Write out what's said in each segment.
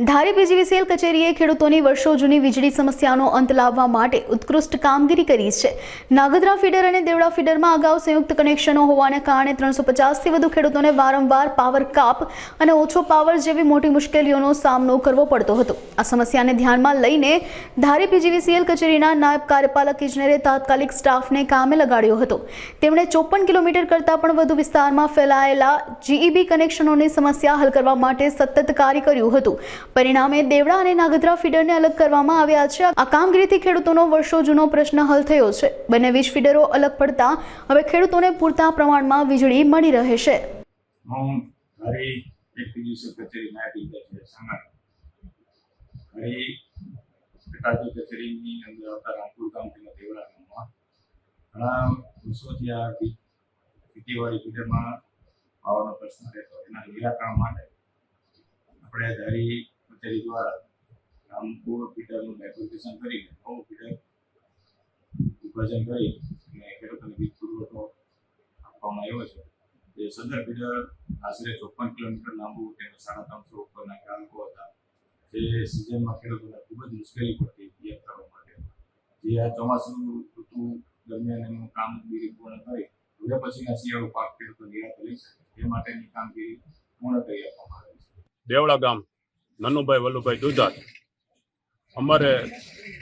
ધારી PGVCL કચેરીએ ખેડૂતોની વર્ષો જૂની વીજળી સમસ્યાનો અંત લાવવા માટે ઉત્કૃષ્ટ કામગીરી કરી છે. નાગદરા ફીડર અને દેવડા ફીડરમાં અગાઉ સંયુક્ત કનેક્શનો હોવાને કારણે ત્રણસો પચાસથી વધુ ખેડૂતોને વારંવાર પાવર કાપ અને ઓછો પાવર જેવી મોટી મુશ્કેલીઓનો સામનો કરવો પડતો હતો. આ સમસ્યાને ધ્યાનમાં લઈને ધારી પીજીવીસીએલ કચેરીના નાયબ કાર્યપાલક ઇજનેરે તાત્કાલિક સ્ટાફને કામે લગાડ્યો હતો. તેમણે ચોપન કિલોમીટર કરતાં પણ વધુ વિસ્તારમાં ફેલાયેલા જીઈબી કનેક્શનોની સમસ્યા હલ કરવા માટે સતત કાર્ય કર્યું હતું. પરિણામે દેવડા અને નાગદરા ફીડરને અલગ કરવામાં આવ્યા છે. આ કામગીરીથી ખેડૂતોનો વર્ષો જૂનો પ્રશ્ન હલ થયો છે. બંને વીજ ફીડરો અલગ પડતા હવે ખેડૂતોને પૂરતા પ્રમાણમાં વીજળી મળી રહે છે. ખેતીવાડી ફીડરમાં પાવાનો પ્રશ્ન રહેતો. એના નિરાકરણ માટે આપણે ધારી કચેરી દ્વારા રામપુર ફીડરનું ડાયકોટેશન કરીને નવું ફીડર વિભાજન કરી અને ખેડૂતોને વીજ પુરવઠો આપવામાં આવ્યો છે. જે સદર ફીડર આશરે ચોપન કિલોમીટર લાંબુ તેને સાડા ત્રણસો ઉપરના ગ્રાહકો હતા. જે સિઝનમાં ખેડૂતોને ખૂબ જ મુશ્કેલી પડતી પિયત કરવા માટે. જે આ ચોમાસું ઋતુ દરમિયાન એનું કામગીરી પૂર્ણ કરી, હવે પછીના શિયાળુ પાક ખેડૂતો નિરાત લઈ શકે. તે માટેની કામગીરી પૂર્ણ કરી આપવામાં આવી છે. દેવડા ગામ. નનુભાઈ, વલ્લુભાઈ દુધાત. અમારે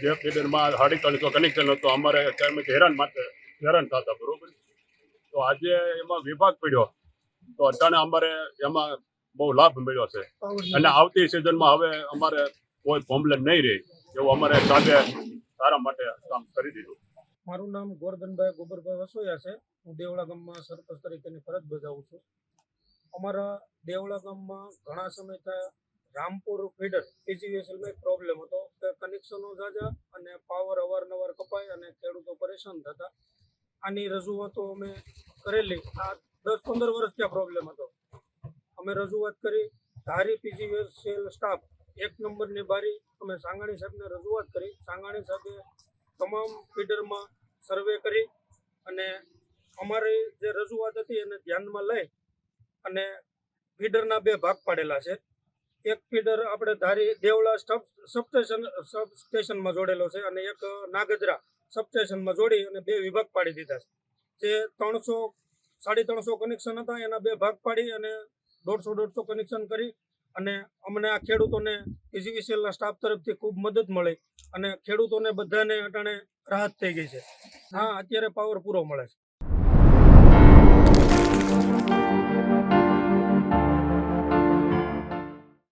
જે ફીડરમાં સાડી ત્રણસો કનેક્શન હતું, અમારે ત્યારથી હેરાન માટે હેરાન થતા, બરોબર? તો આજે એમાં વિભાગ પડ્યો. તો અટાણે અમારે એમાં બહુ લાભ મળ્યો છે. અને આવતી સિઝનમાં હવે અમારે કોઈ પ્રોબ્લેમ નહીં રહે, એવું અમારે સાથે સારા માટે કામ કરી દીધું. મારું નામ ગોરધનભાઈ ગોબરભાઈ વસોયા છે. હું દેવળા ગામમાં સરપંચ તરીકેની ફરજ બજાવું છું. અમારા દેવળા ગામમાં ઘણા સમયથી રામપુર ફીડર. પીજીવીએસએલમાં એક પ્રોબ્લેમ હતો કે કનેક્શનો ઝાઝા અને પાવર અવારનવાર કપાય અને ખેડૂતો પરેશાન થતા. આની રજૂઆતો અમે કરેલી. આ દસ પંદર વર્ષથી આ પ્રોબ્લેમ હતો. અમે રજૂઆત કરી. ધારી પીજીવીએસએલ સ્ટાફ એક નંબરની બારી અમે સાંગાણી સાહેબને રજૂઆત કરી. સાંગાણી સાહેબે તમામ ફીડરમાં સર્વે કરી અને અમારી જે રજૂઆત હતી એને ધ્યાનમાં લઈ અને ફીડરના બે ભાગ પાડેલા છે. એક ફીડર આપણે ધારી દેવળા સબસ્ટેશન સબસ્ટેશનમાં જોડેલો છે અને એક નાગજરા સબસ્ટેશનમાં જોડી અને બે વિભાગ પાડી દીધા છે. જે ત્રણસો, સાડી ત્રણસો કનેક્શન હતા, એના બે ભાગ પાડી અને દોઢસો દોઢસો કનેક્શન કરી અને અમને આ ખેડૂતોને પીજીવીસીએલના સ્ટાફ તરફથી ખૂબ મદદ મળી અને ખેડૂતોને બધાને અટાણે રાહત થઈ ગઈ છે. હા, અત્યારે પાવર પૂરો મળે છે.